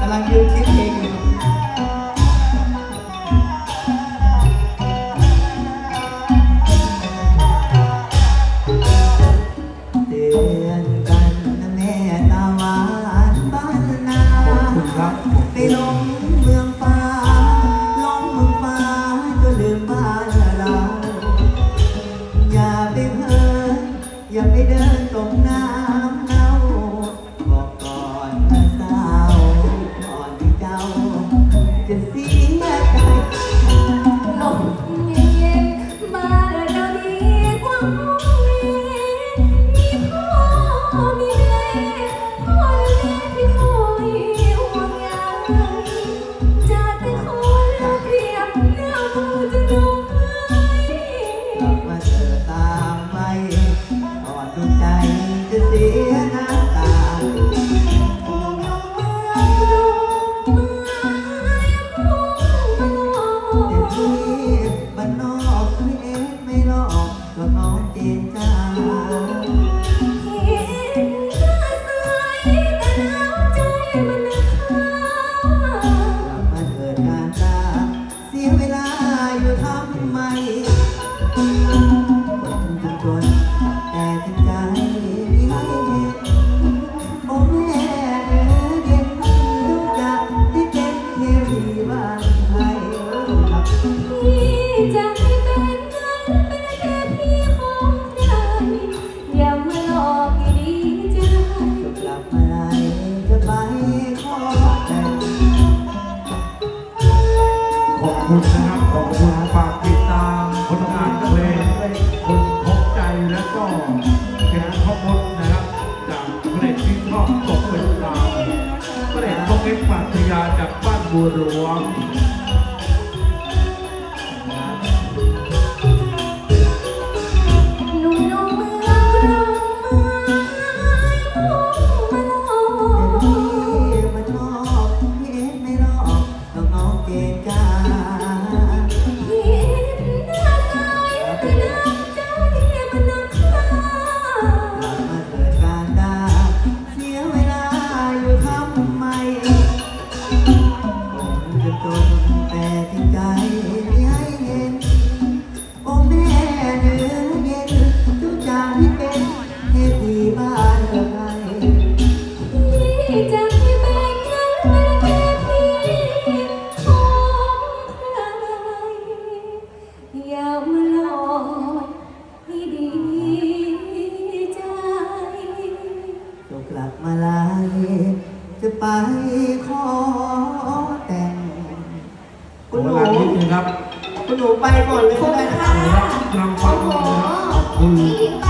กำลังยืนคิดเพลงอยู่เตือนกันแม่ตาหวานบ้านนาขอบคุณครับไปหลงเมืองฟ้าหลงเมืองฟ้าจนลืมบ้านเรา อย่าไปเพ้ออย่าไปเดินตกน้ำ หน้าสวยแต่น้ำใจมันนะค่ะกลับมาเถิดการตาเสียเวลาอยู่ทำไมคนจน คุณนะครับขอบคุณฝากติดตามผลงานเพลงคนพบใจและก็แกงข้าวมดนะครับ จากเพลงที่ชอบตกเป็นดาวเพลงตกเล็กปรัชญาจากบ้านบัวหลวง จะไปขอแต่งขคุอณหนู ลานิดนึงครับคุณหนูไปก่อนเลยก็ได้นะกำลังฟังนะครับขอบคุณ